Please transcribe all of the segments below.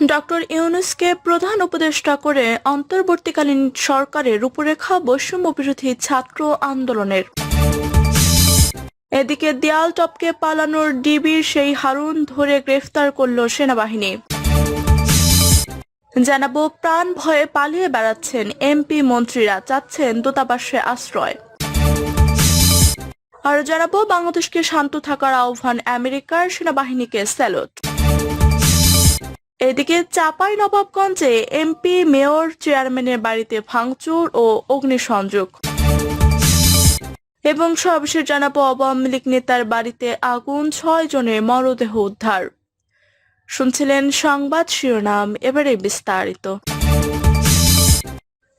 Doctor ইউনুসকে প্রধান উপদেষ্টা করে অন্তর্বর্তীকালীন সরকারের রূপরেখা বৈষম্য বিরোধী ছাত্র আন্দোলনের। এদিকে দেয়াল টপকে পালানোর ডিবির সেই হারুন ধরে গ্রেফতার করল সেনাবাহিনী। জানাব, প্রাণ ভয়ে পালিয়ে বেড়াচ্ছেন এমপি মন্ত্রীরা, চাচ্ছেন দূতাবাসে আশ্রয়। আর জানাব, বাংলাদেশকে শান্ত থাকার আহ্বান আমেরিকার সেনাবাহিনীকে স্যালুট। এদিকে চাপাই নবাবগঞ্জে এমপি, মেয়র, চেয়ারম্যানের বাড়িতে ভাঙচুর ও অগ্নিসংযোগ। এবং সর্বশেষ জানাব, আওয়ামী লীগ নেতার বাড়িতে আগুন, ছয় জনের মরদেহ উদ্ধার। শুনছিলেন সংবাদ শিরোনাম, এবারে বিস্তারিত।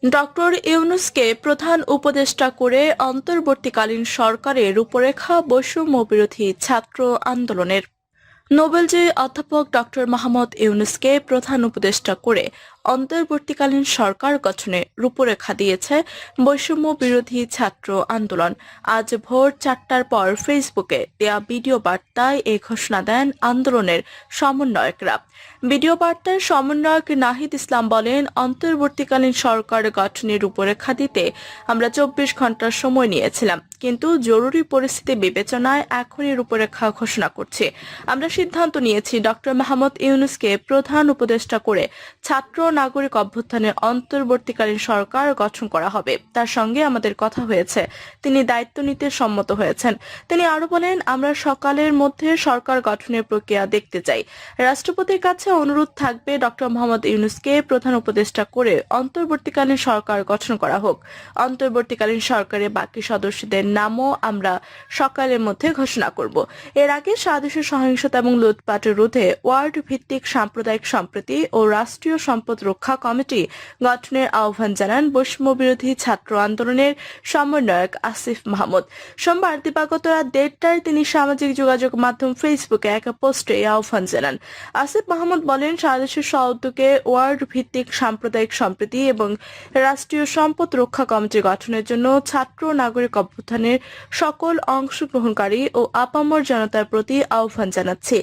ডক্টর ইউনুসকে প্রধান উপদেষ্টা করে অন্তর্বর্তীকালীন সরকারের রূপরেখা বৈষম্য বিরোধী ছাত্র আন্দোলনের। নোবেলজয়ী অধ্যাপক ডক্টর মাহমুদ ইউনুসকে প্রধান উপদেষ্টা করে অন্তর্বর্তীকালীন সরকার গঠনে রূপরেখা দিয়েছে বৈষম্য বিরোধী ছাত্র আন্দোলন। আজ ভোর চারটার পর ফেসবুকে দেয়া ভিডিও বার্তায় এই ঘোষণা দেন আন্দোলনের সমন্বয়করা। ভিডিও বার্তায় সমন্বয়ক নাহিদ ইসলাম বলেন, অন্তর্বর্তীকালীন সরকার গঠনের রূপরেখা দিতে আমরা চব্বিশ ঘণ্টার সময় নিয়েছিলাম, কিন্তু জরুরি পরিস্থিতি বিবেচনায় এখনই রূপরেখা ঘোষণা করছি। আমরা সিদ্ধান্ত নিয়েছি ডক্টর মাহমুদ ইউনুসকে প্রধান উপদেষ্টা করে ছাত্র নাগরিক অভ্যুত্থানের অন্তর্বর্তীকালীন সরকার গঠন করা হবে। তার সঙ্গে আমাদের কথা হয়েছে, তিনি দায়িত্ব নিতে সম্মত হয়েছেন। তিনি আরও বলেন, আমরা সকালের মধ্যে সরকার গঠনের প্রক্রিয়া দেখতে চাই। রাষ্ট্রপতির কাছে অনুরোধ থাকবে ডক্টর মোহাম্মদ ইউনুসকে প্রধান উপদেষ্টা করে অন্তর্বর্তীকালীন সরকার গঠন করা হোক। অন্তর্বর্তীকালীন সরকারের বাকি সদস্যদের নামও আমরা সকালের মধ্যে ঘোষণা করব। এর আগে স্বাদেশে সহিংসতা এবং লুটপাট রোধে ওয়ার্ড ভিত্তিক সাম্প্রদায়িক সম্প্রীতি ও রাষ্ট্রীয় সম্পদ রক্ষা কমিটি গঠনের আহ্বান জানান বৈষম্য বিরোধী ছাত্র আন্দোলনের সমন্বয়ক আসিফ মাহমুদ। সোমবার দিবাগত রাত দেড়টায় তিনি সামাজিক যোগাযোগ মাধ্যম ফেসবুকে এক পোস্টে আহ্বান জানান। আসিফ মাহমুদ বলেন সারাদেশের সহযোগে ওয়ার্ড ভিত্তিক সাম্প্রদায়িক সম্প্রীতি এবং রাষ্ট্রীয় সম্পদ রক্ষা কমিটি গঠনের জন্য ছাত্র নাগরিক অভ্যুত্থানের সকল অংশগ্রহণকারী ও আপামর জনতার প্রতি আহ্বান জানাচ্ছি।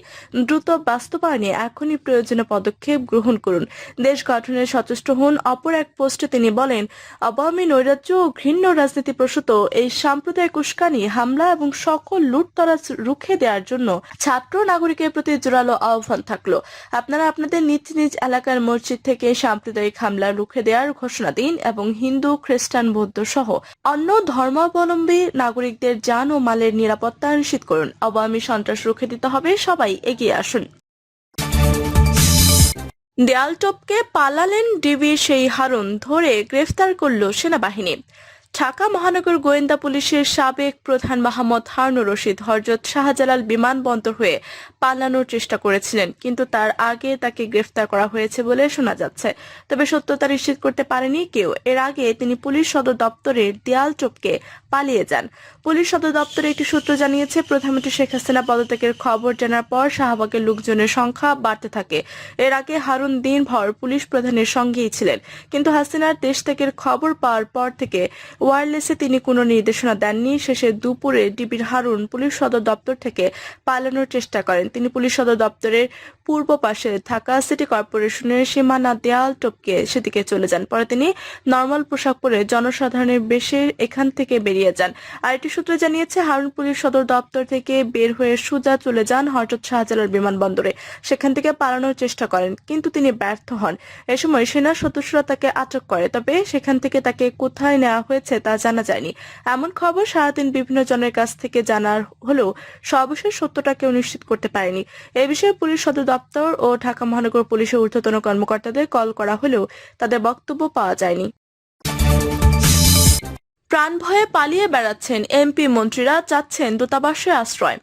দ্রুত বাস্তবায়নে এখনই প্রয়োজনীয় পদক্ষেপ গ্রহণ করুন। দেশ গঠনের সচেষ্ট হন, অপর এক পোস্টে তিনি বলেন, আওয়ামী নৈরাজ্য ও ঘৃণ্য রাজনীতি প্রসূত, এই সাম্প্রদায়িক উস্কানি, হামলা এবং সকল লুটতরাজ রুখে দেওয়ার জন্য ছাত্র নাগরিকের প্রতি জোরালো আহ্বান থাকল। আপনারা আপনাদের নিজ নিজ এলাকার মসজিদ থেকে সাম্প্রদায়িক হামলা রুখে দেওয়ার ঘোষণা দিন এবং হিন্দু, খ্রিস্টান, বৌদ্ধ সহ অন্য ধর্মাবলম্বী নাগরিকদের যান ও মালের নিরাপত্তা নিশ্চিত করুন। আওয়ামী সন্ত্রাস রুখে দিতে হবে, সবাই এগিয়ে আসুন। দেয়াল টপকে পালালেন ডিবির সেই হারুন, ধরে গ্রেফতার করল সেনাবাহিনী। ঢাকা মহানগর গোয়েন্দা পুলিশের সাবেক প্রধান মাহমদ হারনুর রশিদ হরজত শাহজালাল বিমানবন্দর হয়ে পালানোর চেষ্টা করেছিলেন, কিন্তু তার আগে তাকে গ্রেফতার করা হয়েছে বলে শোনা যাচ্ছে। তবে সত্যতা নিশ্চিত করতে পারেনি কেউ। এর আগে তিনি পুলিশ সদর দপ্তরের দেয়াল টপকে পালিয়ে যান। পুলিশ সদর দপ্তরে একটি সূত্র জানিয়েছে, প্রধানমন্ত্রী শেখ হাসিনা পদত্যাগের খবর জানার পর শাহবাগের লোকজনের সংখ্যা বাড়তে থাকে। এর আগে হারুন দিনভর পুলিশ প্রধানের সঙ্গেই ছিলেন। কিন্তু হাসিনার দেশ ত্যাগের খবর পাওয়ার পর থেকে ওয়্যারলেসে তিনি কোনো নির্দেশনা দেননি। শেষে দুপুরে ডিবির হারুন পুলিশ সদর দপ্তর থেকে পালানোর চেষ্টা করেন। তিনি পুলিশ সদর দপ্তরের পূর্ব পাশে থাকা সিটি কর্পোরেশনের সীমানা দেয়াল টপকে সেদিকে চলে যান। পরে তিনি নর্মাল পোশাক পরে জনসাধারণের বেশে এখান থেকে বেরিয়ে যান। আরেকটি সূত্র জানিয়েছে, হারুন পুলিশ সদর দপ্তর থেকে বের হয়ে সুজা চলে যান হজরত শাহজালাল বিমানবন্দরে। সেখান থেকে পালানোর চেষ্টা করেন, কিন্তু তিনি ব্যর্থ হন। এ সময় সেনা সদস্যরা তাকে আটক করে, তবে সেখান থেকে তাকে কোথায় নেওয়া হয়েছে তা জানা যায়নি। এমন খবর সারাদিন বিভিন্ন জনের কাছ থেকে জানার হলেও সর্বশেষ সত্যটা কেউ নিশ্চিত করতে পারেনি। এ বিষয়ে পুলিশ সদর দপ্তর ও ঢাকা মহানগর পুলিশের ঊর্ধ্বতন কর্মকর্তাদের কল করা হলেও তাদের বক্তব্য পাওয়া যায়নি। প্রাণ ভয়ে পালিয়ে বেড়াচ্ছেন এমপি মন্ত্রীরা চাচ্ছেন দূতাবাসে আশ্রয়।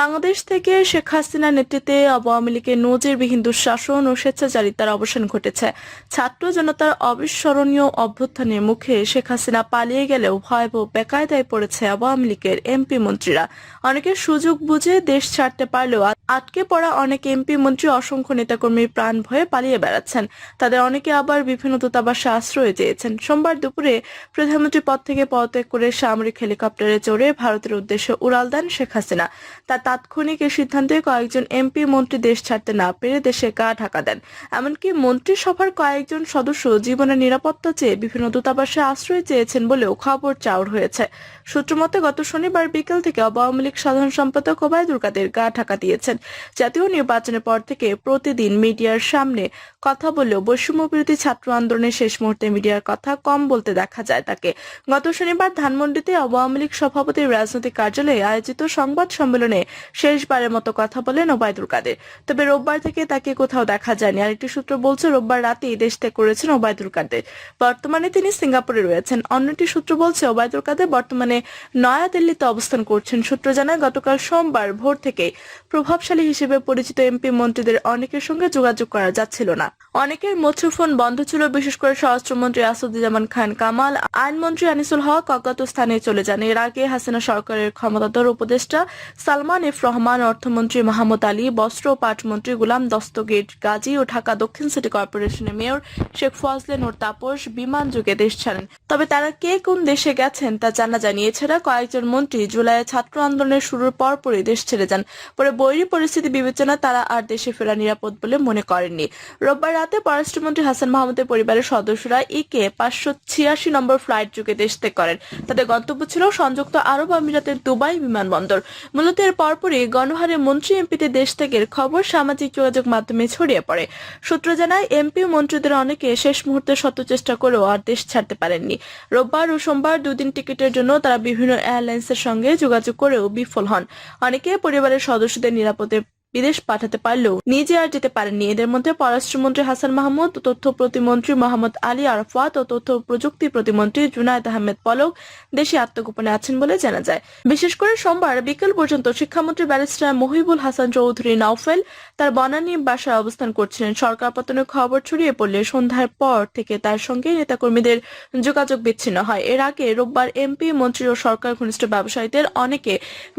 বাংলাদেশ থেকে শেখ হাসিনার নেতৃত্বে আওয়ামী লীগের নজিরবিহীন দুঃশাসন ও স্বেচ্ছাচারিতার অবসান ঘটেছে। ছাত্র জনতার অবিস্মরণীয় অভ্যুত্থানের মুখে শেখ হাসিনা পালিয়ে গেলেও ভয়াবহ বেকায়দায় পড়েছে আওয়ামী লীগের এমপি মন্ত্রীরা। অনেকে সুযোগ বুঝে দেশ ছাড়তে পারলেও আটকে পড়া অনেক এমপি মন্ত্রী অসংখ্য নেতাকর্মীর প্রাণ ভয়ে পালিয়ে বেড়াচ্ছেন। তাদের অনেকে আবার বিভিন্ন দূতাবাসে আশ্রয় চেয়েছেন। সোমবার দুপুরে প্রধানমন্ত্রী পদ থেকে পদত্যাগ করে সামরিক হেলিকপ্টারে চড়ে ভারতের উদ্দেশ্যে উড়াল দেন শেখ হাসিনা। তাতে তাৎক্ষণিক এই সিদ্ধান্তে কয়েকজন এমপি মন্ত্রী দেশ ছাড়তে না পেরে দেশে গা ঢাকা দেন। এমনকি মন্ত্রিসভার কয়েকজন সদস্য জীবনের নিরাপত্তা চেয়ে বিভিন্ন দূতাবাসে আশ্রয় চেয়েছেন বলেও খবর চাউর হয়েছে। সূত্রমতে গত শনিবার বিকেল থেকে আওয়ামী লীগ সাধারণ সম্পাদক ওবায়দুল কাদের গা ঢাকা দিয়েছেন। জাতীয় নির্বাচনের পর থেকে প্রতিদিন মিডিয়ার সামনে কথা বললেও বৈষম্য বিরোধী ছাত্র আন্দোলনের শেষ মুহূর্তে মিডিয়ার কথা কম বলতে দেখা যায় তাকে। গত শনিবার ধানমন্ডিতে আওয়ামী লীগ সভাপতির রাজনৈতিক কার্যালয়ে আয়োজিত সংবাদ সম্মেলনে শেষবারের মতো কথা বলেন ওবায়দুল কাদের। তবে রোববার থেকে তাকে কোথাও দেখা যায়নি। আরেকটি সূত্র বলছে, রোববার রাতেই দেশ ত্যাগ করেছেন ওবায়দুল কাদের। বর্তমানে তিনি সিঙ্গাপুরে রয়েছেন। অন্যটি সূত্র বলছে, ওবায়দুল কাদের বর্তমানে নয়াদিল্লিতে অবস্থান করছেন। সূত্র জানায়, গতকাল সোমবার ভোর থেকে প্রভাবশালী হিসেবে পরিচিত এমপি মন্ত্রীদের অনেকের সঙ্গে যোগাযোগ করা যাচ্ছিল না। অনেকের মুঠোফোন বন্ধ ছিল, বিশেষ করে স্বরাষ্ট্রমন্ত্রী আসাদুজ্জামান খান। কামাল, আইনমন্ত্রী আনিসুল হক অজ্ঞাত স্থানে চলে যান। এর আগে হাসিনা সরকারের ক্ষমতাধর উপদেষ্টা সালমান এফ রহমান অর্থমন্ত্রী মাহমুদ আলী, বস্ত্র ও পাটমন্ত্রী গুলাম দস্তগীর গাজী ও ঢাকা দক্ষিণ সিটি কর্পোরেশনের মেয়র শেখ ফজলে নোর তাপস বিমান যুগে দেশ ছাড়েন। তবে তারা কে কোন দেশে গেছেন তা জানা যায়নি এছাড়া কয়েকজন মন্ত্রী জুলাইয়ে ছাত্র আন্দোলনের শুরুর পরপরই দেশ ছেড়ে যান। পরে বৈরী পরিস্থিতি বিবেচনা তারা আর দেশে ফেরা নিরাপদ বলে মনে করেননি। রোববার রাতে পররাষ্ট্রমন্ত্রী হাসান মাহমুদের পরিবারের সদস্যরা ইকে পাঁচশো ছিয়াশি নম্বর ফ্লাইট যুগে দেশ ত্যাগ করেন। তাদের গন্তব্য ছিল সংযুক্ত আরব আমিরাতের দুবাই বিমানবন্দর। মূলত এর পরপরই গণহারে মন্ত্রী এমপিতে দেশ ত্যাগের খবর সামাজিক যোগাযোগ মাধ্যমে ছড়িয়ে পড়ে। সূত্র জানায়, এমপি মন্ত্রীদের অনেকে শেষ মুহূর্তে শত চেষ্টা করেও আর দেশ ছাড়তে পারেননি। রোববার ও সোমবার দুদিন টিকিটের জন্য তারা বিভিন্ন এয়ারলাইন্সের সঙ্গে যোগাযোগ করেও বিফল হন। অনেকে পরিবারের সদস্যদের নিরাপদে বিদেশ পাঠাতে পারলেও নিজে আর যেতে পারেননি। এদের মধ্যে পররাষ্ট্রমন্ত্রী হাসান মাহমুদ, তথ্য প্রতিমন্ত্রী মোহাম্মদ আলী আরফাত ও তথ্য প্রযুক্তি প্রতিমন্ত্রী জুনায়দ আহমেদ পলক দেশে আত্মগোপনে আছেন বলে জানা যায়। বিশেষ করে সোমবার বিকেল পর্যন্ত শিক্ষামন্ত্রী ব্যারিস্টার মহিবুল হাসান চৌধুরী নাওফেল তার বনানী বাসায় অবস্থান করছিলেন। সরকার পতনের খবর ছড়িয়ে পড়লে সন্ধ্যার পর থেকে তার সঙ্গে নেতাকর্মীদের যোগাযোগ বিচ্ছিন্ন হয়। এর আগে রোববার এমপি, মন্ত্রী ও সরকার ঘনিষ্ঠ ব্যবসায়ীদের অনেকে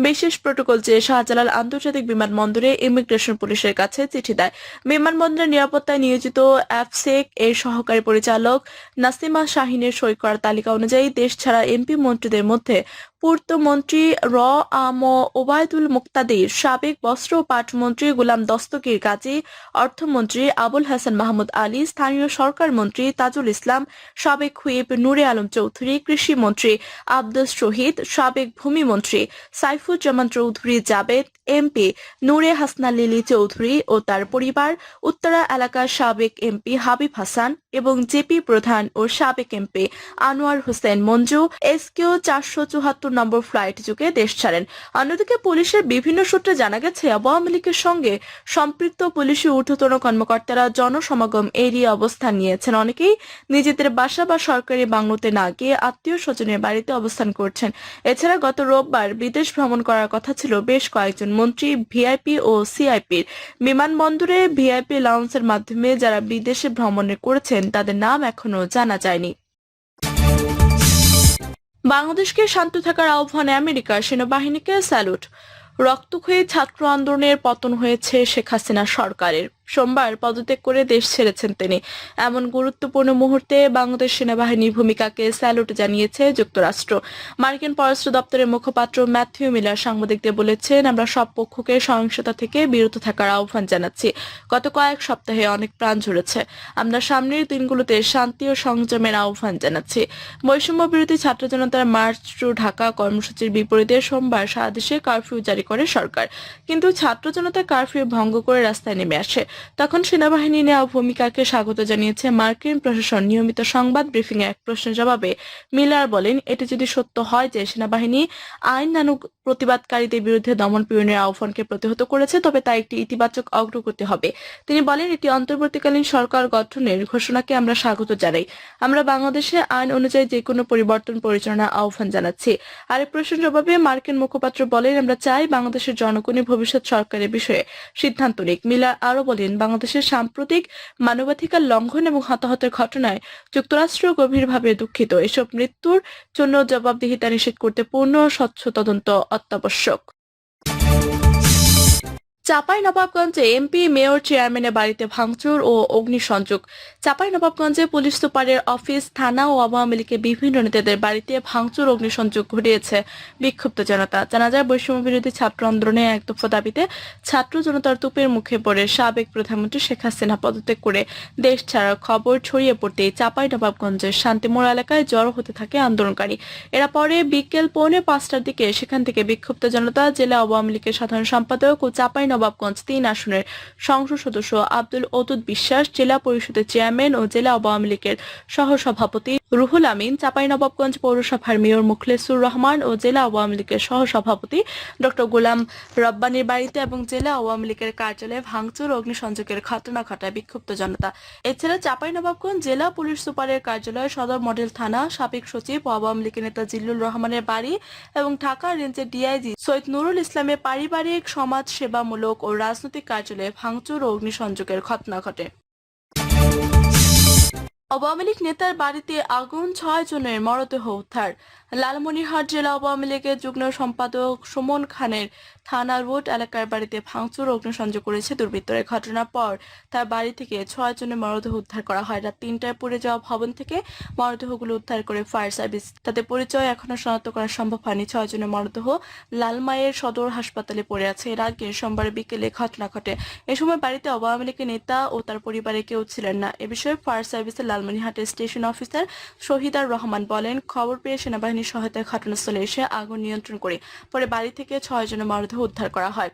বিশেষ প্রোটোকল চেয়ে শাহজালাল আন্তর্জাতিক বিমানবন্দরে ইমিগ্রেশন পুলিশের কাছে চিঠি দেয়। বিমানবন্দরের নিরাপত্তায় নিয়োজিত অ্যাপসেক এর সহকারী পরিচালক নাসিমা শাহিনের সই করার তালিকা অনুযায়ী দেশ ছাড়া এমপি মন্ত্রীদের মধ্যে পূর্তমন্ত্রী র আম ওবায়দুল মুক্তাদির সাবেক বস্ত্র ও পাটমন্ত্রী গুলাম দস্তগীর গাজী অর্থমন্ত্রী আবুল হাসান মাহমুদ আলী, স্থানীয় সরকার মন্ত্রী তাজুল ইসলাম, সাবেক হুইপ নুরে আলম চৌধুরী কৃষি মন্ত্রী আব্দুল শহীদ, সাবেক ভূমিমন্ত্রী সাইফুজ্জামান চৌধুরী জাবেদ, এমপি নূরে হাসনা লিলি চৌধুরী ও তার পরিবার, উত্তরা এলাকার সাবেক এমপি হাবিব হাসান এবং জেপি প্রধান ও সাবেক MP Anwar Hossain Manju S SQ চারশো নম্বর ফ্লাইট যুগে দেশ ছাড়েন। অন্যদিকে পুলিশের বিভিন্ন সূত্রে জানা গেছে, আওয়ামী লীগের সঙ্গে সম্পৃক্ত পুলিশি ঊর্ধ্বতন কর্মকর্তারা জনসমাগম এড়িয়ে অবস্থান নিয়েছেন। অনেকেই নিজেদের বাসা বা সরকারি বাংলোতে না গিয়ে আত্মীয় স্বজনের বাড়িতে অবস্থান করছেন। এছাড়া গত রোববার বিদেশ ভ্রমণ করার কথা ছিল বেশ কয়েকজন মন্ত্রী, ভিআইপি ও সিআইপির। বিমানবন্দরে ভিআইপি লাউন্সের মাধ্যমে যারা বিদেশে ভ্রমণে করেছেন, তাদের নাম এখনও জানা যায়নি। বাংলাদেশকে শান্ত থাকার আহ্বানে আমেরিকার সেনাবাহিনীকে স্যালুট। রক্তক্ষয়ী ছাত্র আন্দোলনের পতন হয়েছে শেখ হাসিনা সরকারের। সোমবার পদত্যাগ করে দেশ ছেড়েছেন তিনি। এমন গুরুত্বপূর্ণ মুহূর্তে বাংলাদেশ সেনাবাহিনীর ভূমিকাকে স্যালুট জানিয়েছে যুক্তরাষ্ট্র। মার্কিন পররাষ্ট্র দপ্তরের মুখপাত্র ম্যাথিউ মিলার সাংবাদিকদের বলেছেন, আমরা সব পক্ষকে সহিংসতা থেকে বিরত থাকার আহ্বান জানাচ্ছি। গত কয়েক সপ্তাহে অনেক প্রাণ ঝরেছে। আমরা সামনের দিনগুলোতে শান্তি ও সংযমের আহ্বান জানাচ্ছি। বৈষম্য বিরোধী ছাত্র জনতার মার্চ টু ঢাকা কর্মসূচির বিপরীতে সোমবার সারা দেশে কারফিউ জারি করে সরকার। কিন্তু ছাত্র জনতা কারফিউ ভঙ্গ করে রাস্তায় নেমে আসে। তখন সেনাবাহিনী নেওয়া ভূমিকাকে স্বাগত জানিয়েছে মার্কিন প্রশাসন। নিয়মিত সংবাদ ব্রিফিং এক প্রশ্নের জবাবে মিলার বলেন, এটি যদি সত্য হয় যে সেনাবাহিনী আইন নানুক প্রতিবাদকারীদের বিরুদ্ধে দমন পীড়নের আহ্বানকে প্রতিহত করেছে, তবে তা একটি ইতিবাচক অগ্রগতি হবে। তিনি বলেন, এটি অন্তর্বর্তীকালীন সরকার গঠনের ঘোষণাকে আমরা স্বাগত জানাই। আমরা বাংলাদেশে আইন অনুযায়ী যে কোনো পরিবর্তন পরিচালনা আহ্বান জানাচ্ছি। আর এই প্রশ্নের জবাবে মার্কিন মুখপাত্র বলেন, আমরা চাই বাংলাদেশের জনগণই ভবিষ্যৎ সরকারের বিষয়ে সিদ্ধান্ত নিক। মিলার আরও বলেন বাংলাদেশের সাম্প্রতিক মানবাধিকার লঙ্ঘন এবং হতাহতের ঘটনায় যুক্তরাষ্ট্র গভীরভাবে দুঃখিত। এসব মৃত্যুর জন্য জবাবদিহিতা নিশ্চিত করতে পূর্ণ স্বচ্ছ তদন্ত অত্যাবশ্যক। চাপাই নবাবগঞ্জে এমপি, মেয়র, চেয়ারম্যানের বাড়িতে ভাঙচুর ও অগ্নিসংযোগ। চাপাই নবাবগঞ্জে পুলিশ সুপারের অফিস, থানা ও আওয়ামী লীগের বিভিন্ন নেতাদের বাড়িতে ভাঙচুর, অগ্নিসংযোগ ঘটিয়েছে বিক্ষুব্ধ জনতা। জানা যায়, বৈষম্য বিরোধী ছাত্র আন্দোলনে এক দফা দাবিতে ছাত্র জনতার তুপের মুখে পড়ে সাবেক প্রধানমন্ত্রী শেখ হাসিনা পদত্যাগ করে দেশ ছাড়ার খবর ছড়িয়ে পড়তেই চাপাই নবাবগঞ্জের শান্তিমোড় এলাকায় জড়ো হতে থাকে আন্দোলনকারী। এরা পরে বিকেল পৌনে পাঁচটার দিকে সেখান থেকে বিক্ষুব্ধ জনতা, জেলা আওয়ামী লীগের সাধারণ সম্পাদক ও চাপাই নবাবগঞ্জ তিন আসনের সংসদ সদস্য আব্দুল অতুদ বিশ্বাস, জেলা পরিষদের চেয়ারম্যান ও জেলা আওয়ামী লীগের সহসভাপতি রুহুল আমিন, চাপাই নবাবগঞ্জ পৌরসভার মেয়র মুখলেসুর রহমান ও জেলা আওয়ামী লীগের সহসভাপতি ডক্টর গোলাম রব্বানির বাড়িতে এবং জেলা আওয়ামী লীগের কার্যালয়ে ভাঙচুর অগ্নিসংযোগের ঘটনা ঘটায় বিক্ষুব্ধ জনতা। এছাড়া চাঁপাইনবাবগঞ্জ জেলা পুলিশ সুপারের কার্যালয় সদর মডেল থানা সাবেক সচিব আওয়ামী লীগের নেতা জিল্লুর রহমানের বাড়ি এবং ঢাকা রেঞ্জের ডিআইজি সৈয়দ নুরুল ইসলামের পারিবারিক সমাজ সেবামূলক ও রাজনৈতিক কার্যালয়ে ভাঙচুর ও অগ্নিসংযোগের ঘটনা ঘটে। আওয়ামী লীগ নেতার বাড়িতে আগুন ছয় জনের মরদেহ উদ্ধার। লালমনিরহাট জেলা আওয়ামী লীগের যুগ্ম সম্পাদক সুমন খানের থানা রোড এলাকার বাড়িতে ভাঙচুর অগ্নিসংযোগ করেছে দুর্বৃত্তরা। ঘটনার পর তার বাড়ি থেকে ছয় জনের মরদেহ উদ্ধার করা হয়। রাত তিনটায় পড়ে যাওয়া ভবন থেকে মরদেহগুলো উদ্ধার করে ফায়ার সার্ভিস। তাদের পরিচয় এখনও শনাক্ত করা সম্ভব হয়নি। ছয় জনের মরদেহ লালমায়ের সদর হাসপাতালে পড়ে আছে। এর আগে সোমবার বিকেলে ঘটনা ঘটে। এ সময় বাড়িতে আওয়ামী লীগের নেতা ও তার পরিবারে কেউ ছিলেন না। এ বিষয়ে ফায়ার সার্ভিসের লালমনিরহাটের স্টেশন অফিসার শহীদার রহমান বলেন, খবর পেয়ে সেনাবাহিনীর সহায়তায় ঘটনাস্থলে এসে আগুন নিয়ন্ত্রণ করে পরে বাড়ি থেকে ছয় জনের মরদেহ উদ্ধার করা হয়।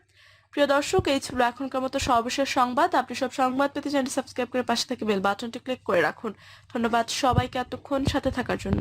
প্রিয় দর্শক, এই ছিল এখনকার মতো সর্বশেষ সংবাদ। আপনি সব সংবাদ পেতে চ্যানেলটি সাবস্ক্রাইব করে পাশে থেকে বেল বাটনটি ক্লিক করে রাখুন। ধন্যবাদ সবাইকে এতক্ষণ সাথে থাকার জন্য।